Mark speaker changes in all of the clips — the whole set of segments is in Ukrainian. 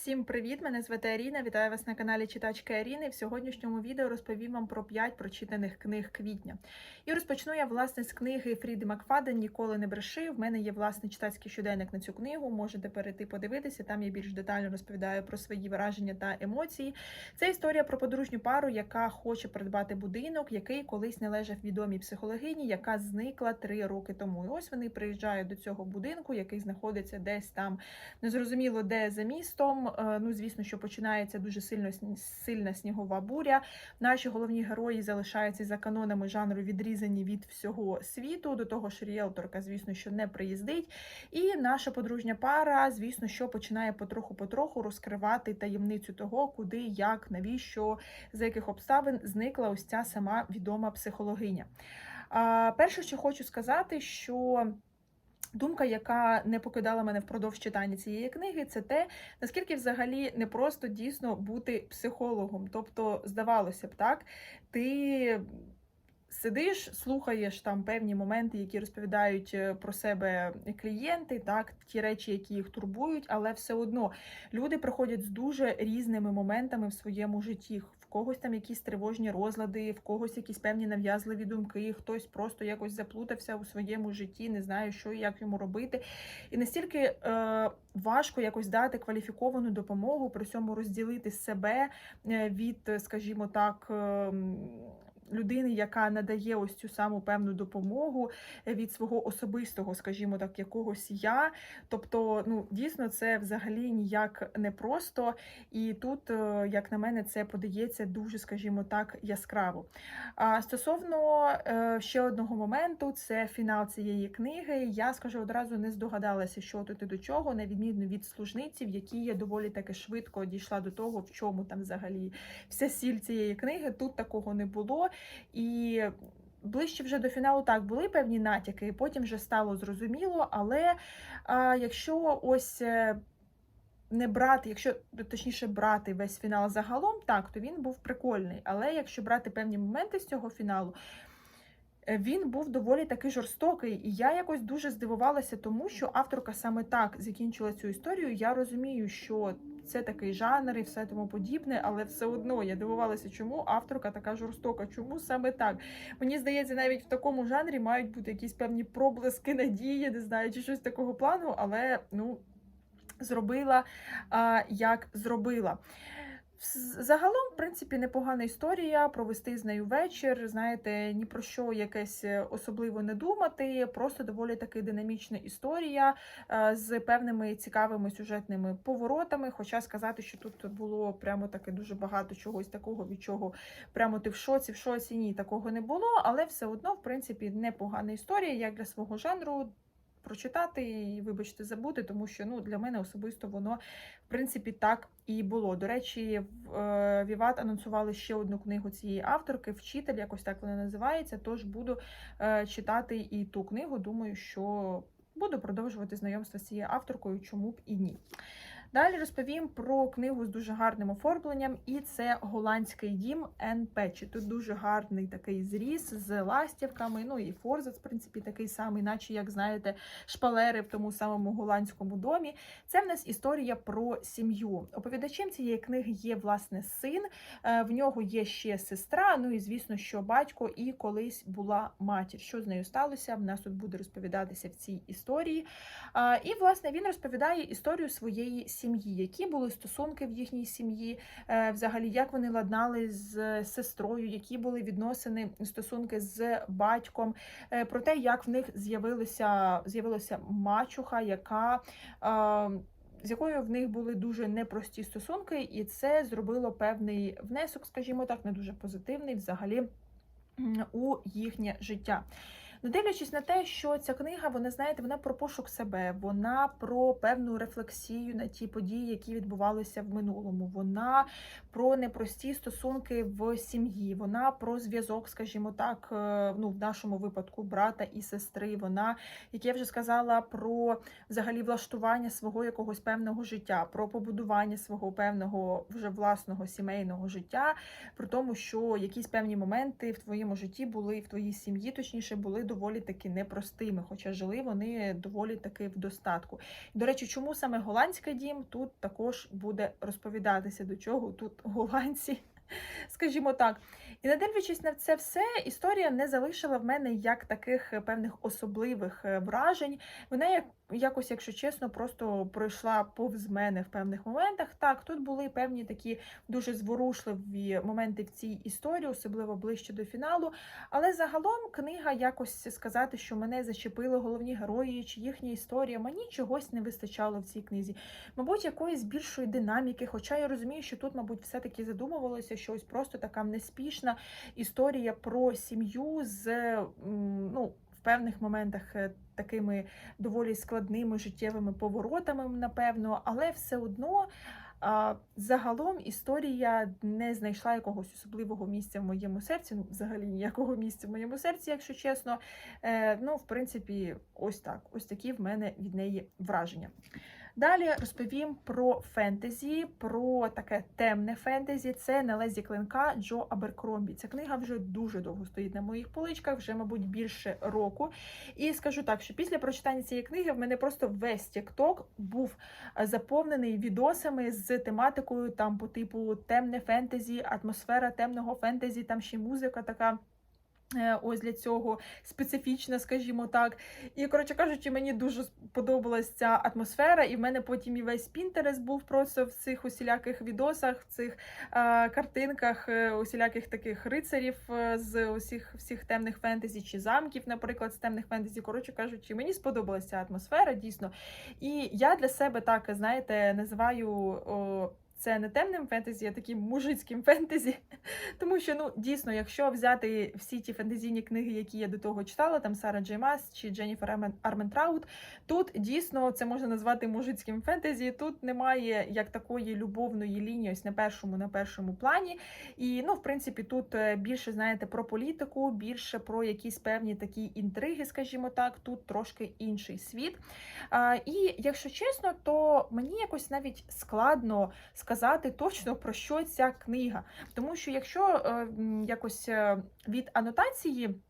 Speaker 1: Всім привіт! Мене звати Аріна. Вітаю вас на каналі Читачки Аріни. В сьогоднішньому відео розповім вам про 5 прочитаних книг квітня. І розпочну я власне з книги Фріди Макфаден Ніколи не бреши. В мене є власний читацький щоденник на цю книгу. Можете перейти подивитися. Там я більш детально розповідаю про свої враження та емоції. Це історія про подружню пару, яка хоче придбати будинок, який колись належав відомій психологині, яка зникла три роки тому. І ось вони приїжджають до цього будинку, який знаходиться десь там незрозуміло де за містом. Е, Ну, звісно, що починається дуже сильно сильна снігова буря. Наші головні герої залишаються за канонами жанру відрізані від всього світу. До того ж, ріелторка, звісно, що не приїздить. І наша подружня пара, звісно, що починає потроху-потроху розкривати таємницю того, куди, як, навіщо, за яких обставин зникла ось ця сама відома психологиня. Перше, що хочу сказати, що. Думка, яка не покидала мене впродовж читання цієї книги, це те, наскільки взагалі не просто дійсно бути психологом. Тобто, здавалося б, так, ти сидиш, слухаєш там певні моменти, які розповідають е, про себе клієнти, так, ті речі, які їх турбують, але все одно люди приходять з дуже різними моментами в своєму житті. Когось там якісь тривожні розлади, в когось якісь певні нав'язливі думки, хтось просто якось заплутався у своєму житті, не знає, що і як йому робити. І настільки е, важко якось дати кваліфіковану допомогу, при цьому розділити себе е, від, скажімо так. Людини, яка надає ось цю саму певну допомогу е, від свого особистого, скажімо так, якогось я. Тобто, ну дійсно, це взагалі ніяк не просто. І тут, е, як на мене, це подається дуже, скажімо так, яскраво. А стосовно е, ще одного моменту, це фінал цієї книги. Я скажу одразу не здогадалася, що тут і до чого, на відміну від служниці, в якій я доволі таки швидко дійшла до того, в чому там взагалі вся сіль цієї книги. Тут такого не було. І ближче вже до фіналу так були певні натяки, і потім вже стало зрозуміло. Але а, якщо ось. е, Не брати, якщо точніше брати весь фінал загалом, так, то він був прикольний. Але якщо брати певні моменти з цього фіналу, е, він був доволі таки жорстокий. І я якось дуже здивувалася, тому що авторка саме так закінчила цю історію. Я розумію, що це такий жанр і все тому подібне, але все одно я дивувалася, чому авторка така жорстока, чому саме так. Мені здається, навіть в такому жанрі мають бути якісь певні проблиски надії, не знаю, чи щось такого плану, але ну зробила а, як зробила. Загалом, в принципі, непогана історія. Провести з нею вечір. Знаєте, ні про що якесь е, особливо не думати. Просто доволі таки динамічна історія е, з певними цікавими сюжетними поворотами. Хоча сказати, що тут було прямо таки дуже багато чогось такого, від чого прямо ти в шоці, в шоці ні, такого не було. Але все одно, в принципі, непогана історія, як для свого жанру. Прочитати і, вибачте, забути, тому що ну для мене особисто воно в принципі так і було. До речі, в е, Віват анонсували ще одну книгу цієї авторки, вчитель, якось так вона називається. Тож буду е, читати і ту книгу. Думаю, що буду продовжувати знайомство з цією авторкою, чому б і ні. Далі розповім про книгу з дуже гарним оформленням, і це голландський дім Ен Печі. Тут дуже гарний такий зріз з ластівками. Ну і форзац, в принципі, такий самий, наче, як знаєте, шпалери в тому самому голландському домі. Це в нас історія про сім'ю. Оповідачем цієї книги є власне син. е, В нього є ще сестра. Ну і звісно, що батько і колись була матір. Що з нею сталося? В нас тут буде розповідатися в цій історії. І, власне, він розповідає історію своєї сім'ї, які були стосунки в їхній сім'ї, е, взагалі, як вони ладнали з сестрою, які були відносини, стосунки з батьком, е, про те, як в них з'явилося з'явилася мачуха, яка. е, З якою в них були дуже непрості стосунки, і це зробило певний внесок, скажімо так, не дуже позитивний взагалі у їхнє життя. Не дивлячись на те, що ця книга, вона знаєте, вона про пошук себе, вона про певну рефлексію на ті події, які відбувалися в минулому. Вона про непрості стосунки в сім'ї. Вона про зв'язок, скажімо так, е, ну в нашому випадку брата і сестри. Вона, як я вже сказала, про взагалі влаштування свого якогось певного життя, про побудування свого певного вже власного сімейного життя, при тому, що якісь певні моменти в твоєму житті були в твоїй сім'ї, точніше, були доволі таки непростими, хоча жили вони доволі таки в достатку. До речі, чому саме голландський дім тут також буде розповідатися, до чого тут голландці, скажімо так. І не дивлячись на це все, історія не залишила в мене як таких певних особливих е, вражень. Вона як якось, якщо чесно, просто пройшла повз мене в певних моментах. Так, тут були певні такі дуже зворушливі моменти в цій історії, особливо ближче до фіналу. Але загалом книга якось сказати, що мене зачепили головні герої чи їхня історія. Мені чогось не вистачало в цій книзі. Мабуть, якоїсь більшої динаміки. Хоча я розумію, що тут, мабуть, все-таки задумувалося, що ось просто така неспішна історія про сім'ю з ну. В певних моментах е, такими доволі складними життєвими поворотами, напевно, але все одно загалом історія не знайшла якогось особливого місця в моєму серці. Ну, взагалі ніякого місця в моєму серці, якщо чесно. Е, ну, в принципі, ось так. Ось такі в мене від неї враження. Далі розповім про фентезі, про таке темне фентезі. Це на лезі клинка Джо Аберкромбі. Ця книга вже дуже довго стоїть на моїх поличках, вже, мабуть, більше року. І скажу так, що після прочитання цієї книги в мене просто весь TikTok був е, заповнений відосами з тематикою там по типу темне фентезі, атмосфера темного фентезі, там ще музика така. Е, ось для цього специфічна, скажімо так. І, коротше кажучи, мені дуже сподобалася ця атмосфера, і в мене потім і весь Пінтерес був просто в цих усіляких відосах, в цих е, картинках, е, усіляких таких рицарів е, з усіх всіх темних фентезі чи замків, наприклад, з темних фентезі. Коротше кажучи, мені сподобалася атмосфера, дійсно. І я для себе так, знаєте, називаю. О, це не темним фентезі, а таким мужицьким фентезі. Тому що, ну, дійсно, якщо взяти всі ті фентезійні книги, які я до того читала, там Сара Джей Мас чи Дженніфер Арментраут, тут дійсно це можна назвати мужицьким фентезі. Тут немає як такої любовної лінії, ось на першому, на першому плані. І, ну, в принципі, тут е, більше, знаєте, про політику, більше про якісь певні такі інтриги, скажімо так, тут трошки інший світ. А, І якщо чесно, то мені якось навіть складно сказати точно про що ця книга. Тому що якщо е, якось е, від анотації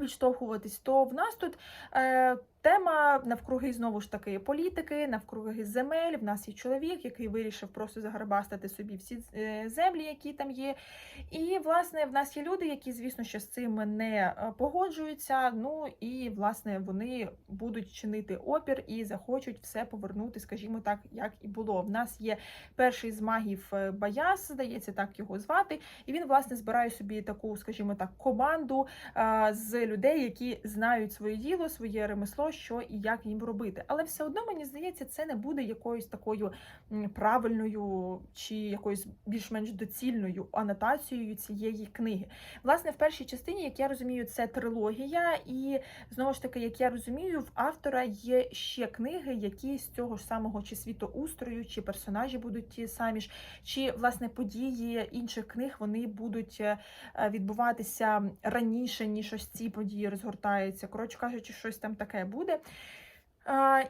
Speaker 1: відштовхуватись, то в нас тут е, Тема навкруги знову ж таки політики, навкруги земель. В нас є чоловік, який вирішив просто загарбастати собі всі е, землі, які там є. І, власне, в нас є люди, які, звісно, що з цим не е, погоджуються. Ну і власне вони будуть чинити опір і захочуть все повернути, скажімо так, як і було. В нас є перший з магів е, Баяс, здається, так його звати. І він, власне, збирає собі таку, скажімо так, команду з людей, які знають своє діло, своє ремесло що і як їм робити. Але все одно мені здається, це не буде якоюсь такою правильною чи якоюсь більш-менш доцільною анотацією цієї книги. Власне, в першій частині, як я розумію, це трилогія, і знову ж таки, як я розумію, в автора є ще книги, які з цього ж самого чи світоустрою, чи персонажі будуть ті самі ж, чи власне події інших книг вони будуть е, відбуватися раніше, ніж ось ці події розгортаються. Коротше кажучи, щось там таке буде буде.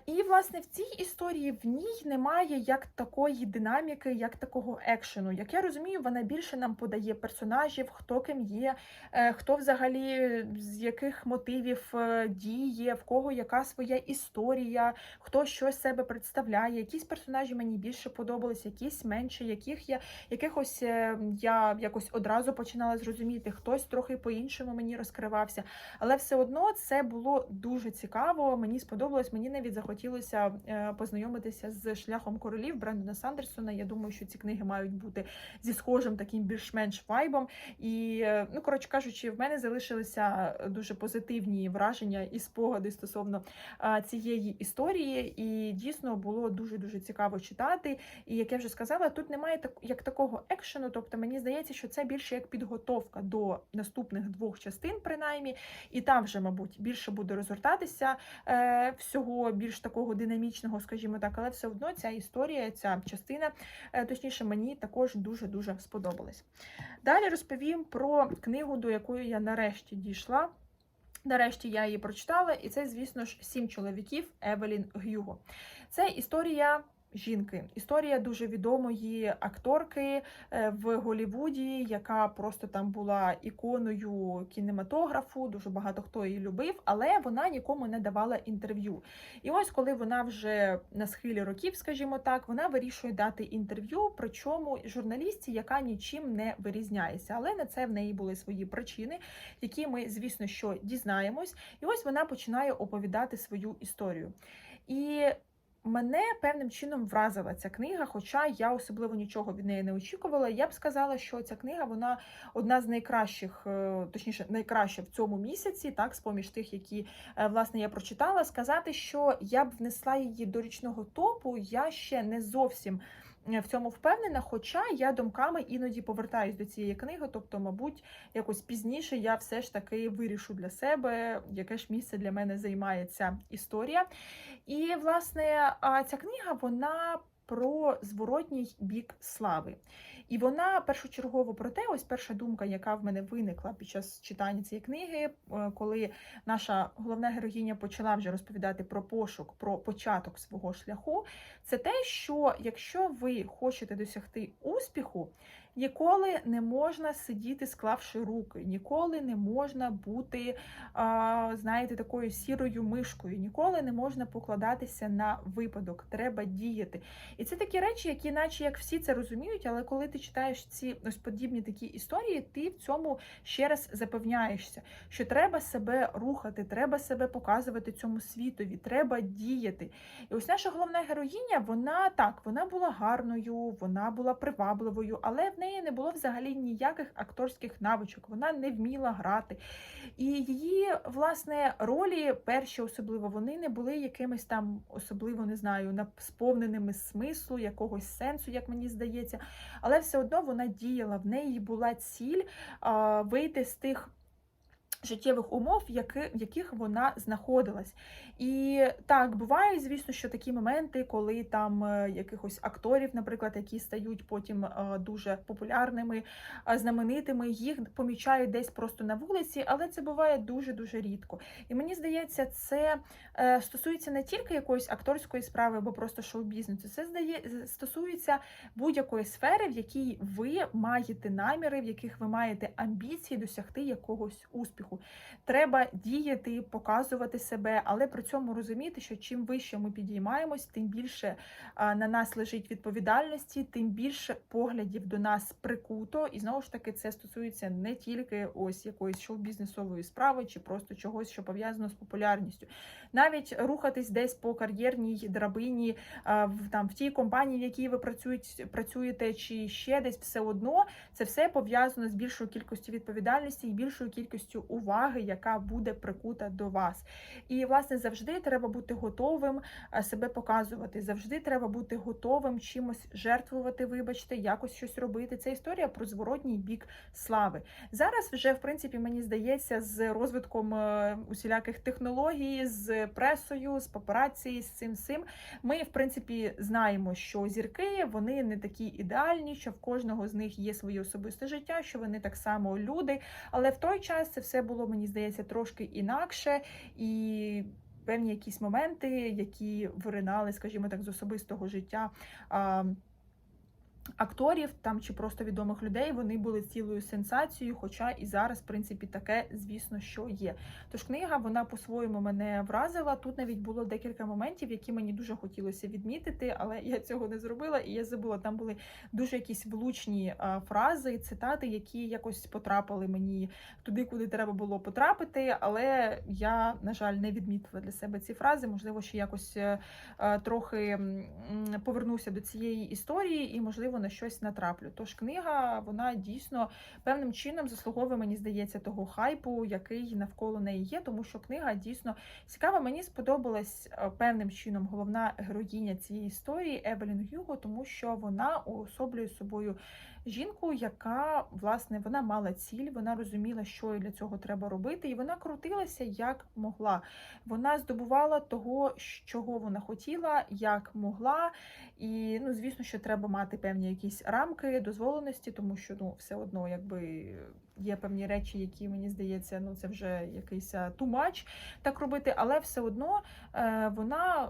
Speaker 1: І, власне, в цій історії в ній немає як такої динаміки, як такого екшену. Як я розумію, вона більше нам подає персонажів, хто ким є, е, хто взагалі з яких мотивів е, діє, в кого яка своя історія, хто що себе представляє. Якісь персонажі мені більше подобались, якісь менше, яких я якихось е, я якось одразу починала зрозуміти, хтось трохи по-іншому мені розкривався. Але все одно це було дуже цікаво. Мені сподобалось. мені навіть захотілося е, познайомитися з шляхом королів Брендона Сандерсона. Я думаю, що ці книги мають бути зі схожим таким більш-менш вайбом. І, е, ну, коротше кажучи, в мене залишилися дуже позитивні враження і спогади стосовно цієї історії. І дійсно було дуже-дуже цікаво читати. І як я вже сказала, тут немає так як такого екшену. Тобто, мені здається, що це більше як підготовка до наступних двох частин, принаймні, і там вже, мабуть, більше буде розгортатися е, всього більш такого динамічного, скажімо так, але все одно ця історія, ця частина, е, точніше, мені також дуже-дуже сподобалась. Далі розповім про книгу, до якої я нарешті дійшла. Нарешті я її прочитала, і це, звісно ж, сім чоловіків Евелін Гюго. Це історія жінки. Історія дуже відомої акторки е, в Голівуді, яка просто там була іконою кінематографу. Дуже багато хто її любив, але вона нікому не давала інтерв'ю. І ось коли вона вже на схилі років, скажімо так, вона вирішує дати інтерв'ю, причому журналістці, яка нічим не вирізняється. Але на це в неї були свої причини, які ми, звісно, що дізнаємось. І ось вона починає оповідати свою історію. І Мене певним чином вразила ця книга, хоча я особливо нічого від неї не очікувала. Я б сказала, що ця книга вона одна з найкращих, е, точніше, найкраща в цьому місяці, так, з поміж тих, які е, власне я прочитала. Сказати, що я б внесла її до річного топу, я ще не зовсім. В цьому впевнена, хоча я думками іноді повертаюсь до цієї книги, тобто, мабуть, якось пізніше я все ж таки вирішу для себе, яке ж місце для мене займає ця історія. І, власне, ця книга вона про зворотній бік слави. І вона першочергово про те, ось перша думка, яка в мене виникла під час читання цієї книги, е, коли наша головна героїня почала вже розповідати про пошук, про початок свого шляху, це те, що якщо ви хочете досягти успіху, ніколи не можна сидіти, склавши руки, ніколи не можна бути, знаєте, такою сірою мишкою, ніколи не можна покладатися на випадок, треба діяти. І це такі речі, які, наче як всі це розуміють, але коли ти читаєш ці ось подібні такі історії, ти в цьому ще раз запевняєшся, що треба себе рухати, треба себе показувати цьому світові, треба діяти. І ось наша головна героїня, вона так, вона була гарною, вона була привабливою, але в неї не було взагалі ніяких акторських навичок. Вона не вміла грати. І її, власне, ролі, перші особливо, вони не були якимись там особливо, не знаю, сповненими смислу, якогось сенсу, як мені здається. Але все одно вона діяла, в неї була ціль вийти з тих. Життєвих умов, в яких вона знаходилась. І так, бувають, звісно, що такі моменти, коли там е, якихось акторів, наприклад, які стають потім е, дуже популярними, е, знаменитими, їх помічають десь просто на вулиці, але це буває дуже-дуже рідко. І мені здається, це стосується не тільки якоїсь акторської справи або просто шоу-бізнесу, це здає, стосується будь-якої сфери, в якій ви маєте наміри, в яких ви маєте амбіції досягти якогось успіху. Треба діяти, показувати себе, але при цьому розуміти, що чим вище ми підіймаємось, тим більше на нас лежить відповідальності, тим більше поглядів до нас прикуто. І знову ж таки, це стосується не тільки ось якоїсь шоу-бізнесової справи чи просто чогось, що пов'язано з популярністю. Навіть рухатись десь по кар'єрній драбині в там в тій компанії, в якій ви працюєте, чи ще десь все одно, це все пов'язано з більшою кількістю відповідальності і більшою кількістю уваги, яка буде прикута до вас. І власне завжди треба бути готовим е, себе показувати. Завжди треба бути готовим чимось жертвувати, вибачте, якось щось робити. Це історія про зворотній бік слави. Зараз вже, в принципі, мені здається, з розвитком е, усіляких технологій, з пресою, з папараці, з цим всім, ми, в принципі, знаємо, що зірки вони не такі ідеальні, що в кожного з них є своє особисте життя, що вони так само люди. Але в той час це все було, мені здається, трошки інакше і. Певні якісь моменти, які виринали, скажімо так, з особистого життя акторів там чи просто відомих людей, вони були цілою сенсацією. Хоча і зараз, в принципі, таке, звісно, що є. Тож книга вона по-своєму мене вразила. Тут навіть було декілька моментів, які мені дуже хотілося відмітити, але я цього не зробила, і я забула. Там були дуже якісь влучні а, фрази, цитати, які якось потрапили мені туди, куди треба було потрапити. Але я, на жаль, не відмітила для себе ці фрази. Можливо, ще якось е, е, трохи повернуся до цієї історії і, можливо, на щось натраплю. Тож книга, вона дійсно певним чином заслуговує, мені здається, того хайпу, який навколо неї є, тому що книга дійсно цікава. Мені сподобалась е, певним чином головна героїня цієї історії Евелін Гюго, тому що вона уособлює собою жінку, яка власне вона мала ціль, вона розуміла, що для цього треба робити, і вона крутилася як могла. Вона здобувала того, чого вона хотіла, як могла. І ну, звісно, що треба мати певні якісь рамки дозволеності, тому що ну все одно, якби є певні речі, які мені здається, ну це вже якийсь тумач так робити, але все одно е, вона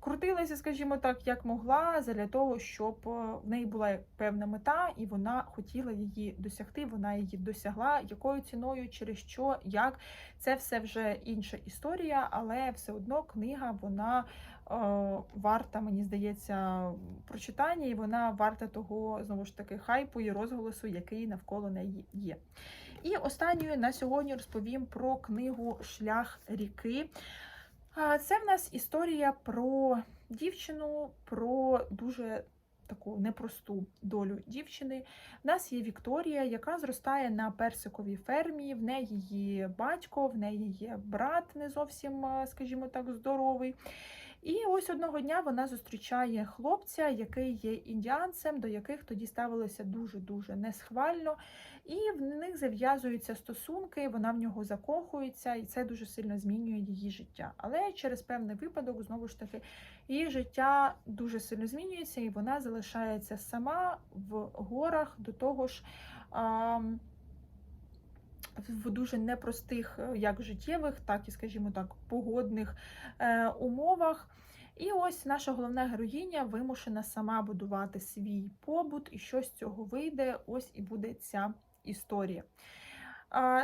Speaker 1: крутилася, скажімо так, як могла, для того, щоб е, в неї була певна мета, і вона хотіла її досягти. Вона її досягла. Якою ціною, через що, як це все вже інша історія, але все одно книга вона е, варта, мені здається, прочитання, і вона варта того знову ж таки хайпу і розголосу, який навколо неї є. І останньою на сьогодні розповім про книгу Шлях ріки. Це в нас історія про дівчину, про дуже таку непросту долю дівчини. В нас є Вікторія, яка зростає на персиковій фермі. В неї є батько, в неї є брат, не зовсім, скажімо так, здоровий. І ось одного дня вона зустрічає хлопця, який є індіанцем, до яких тоді ставилися дуже-дуже несхвально. І в них зав'язуються стосунки, вона в нього закохується, і це дуже сильно змінює її життя. Але через певний випадок, знову ж таки, її життя дуже сильно змінюється, і вона залишається сама в горах до того ж. А, в дуже непростих, е, як життєвих, так і, скажімо так, погодних е, умовах. І ось наша головна героїня вимушена сама будувати свій побут, і що з цього вийде, ось і буде ця історія.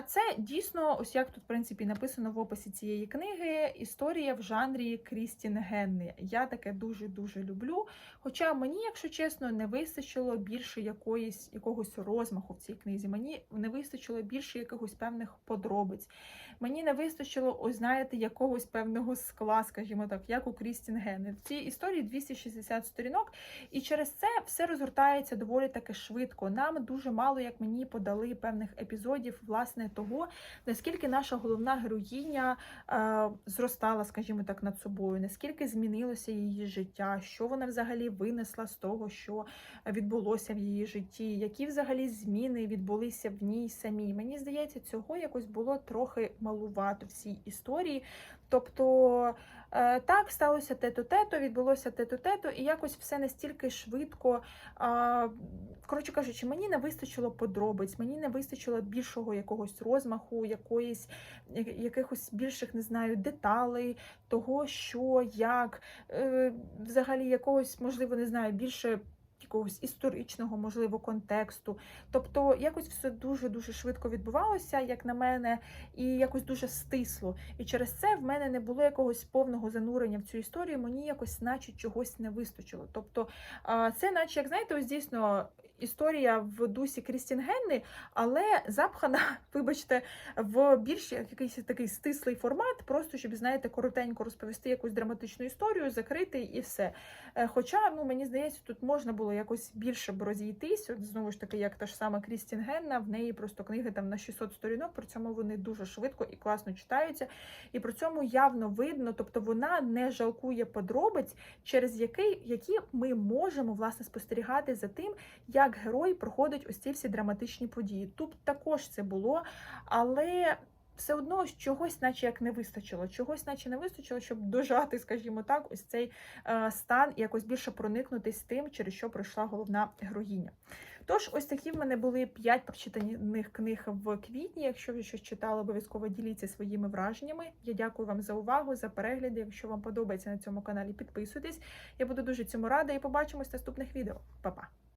Speaker 1: Це дійсно, ось як тут в принципі написано в описі цієї книги, історія в жанрі Крістін Генни. Я таке дуже-дуже люблю. Хоча мені, якщо чесно, не вистачило більше якоїсь, якогось розмаху в цій книзі. Мені не вистачило більше якихось певних подробиць. Мені не вистачило, ось знаєте, якогось певного скла, скажімо так, як у Крістін Генни. В цій історії 260 сторінок, і через це все розгортається доволі таки швидко. Нам дуже мало, як мені подали певних епізодів, власне, того, наскільки наша головна героїня е, зростала, скажімо так, над собою, наскільки змінилося її життя, що вона взагалі винесла з того, що відбулося в її житті, які взагалі зміни відбулися в ній самій. Мені здається, цього якось було трохи малувато в цій історії. Тобто е, так, сталося те-то-те-то, відбулося те-то-те-то, і якось все настільки швидко. Коротше кажучи, мені не вистачило подробиць, мені не вистачило більшого якогось розмаху, якоїсь, якихось більших, не знаю, деталей, того, що, як, е, взагалі якогось, можливо, не знаю, більше якогось історичного, можливо, контексту. Тобто, якось все дуже-дуже швидко відбувалося, як на мене, і якось дуже стисло. І через це в мене не було якогось повного занурення в цю історію, мені якось, наче, чогось не вистачило. Тобто, це, наче, як знаєте, ось дійсно. Історія в дусі Крістін Генни, але запхана, вибачте, в більш якийсь такий стислий формат, просто щоб, знаєте, коротенько розповісти якусь драматичну історію, закрити і все. Е, хоча, ну мені здається, тут можна було якось більше б розійтись. От знову ж таки, як та ж сама Крістін Генна, в неї просто книги там на 600 сторінок, при цьому вони дуже швидко і класно читаються. І при цьому явно видно, тобто вона не жалкує подробиць, через який, які ми можемо власне спостерігати за тим, як герой проходить ось ці всі драматичні події. Тут також це було, але все одно чогось, наче як не вистачило, чогось, наче не вистачило, щоб дожати, скажімо так, ось цей е, стан і якось більше проникнутись тим, через що пройшла головна героїня. Тож, ось такі в мене були 5 прочитаних книг в квітні. Якщо ви щось читали, обов'язково діліться своїми враженнями. Я дякую вам за увагу, за перегляди. Якщо вам подобається на цьому каналі, підписуйтесь. Я буду дуже цьому рада і побачимось в наступних відео. Па-па!